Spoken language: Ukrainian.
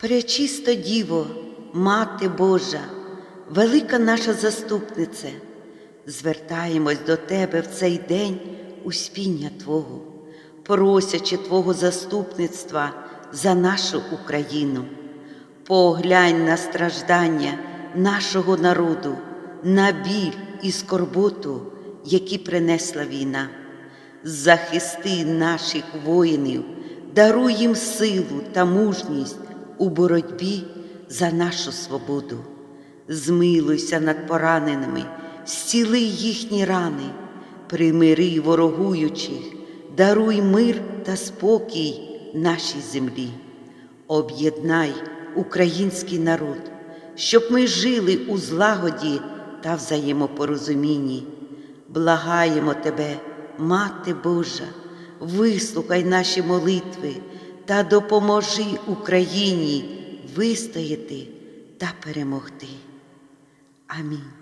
Пречисто Діво, Мати Божа, велика наша заступнице, звертаємось до Тебе в цей день у спіння Твого, просячи Твого заступництва за нашу Україну. Поглянь на страждання нашого народу, на біль і скорботу, які принесла війна. Захисти наших воїнів, даруй їм силу та мужність у боротьбі за нашу свободу. Змилуйся над пораненими, зціли їхні рани, примири ворогуючих, даруй мир та спокій нашій землі. Об'єднай український народ, щоб ми жили у злагоді та взаємопорозумінні. Благаємо Тебе, Мати Божа, вислухай наші молитви та допоможи Україні вистояти та перемогти. Амінь.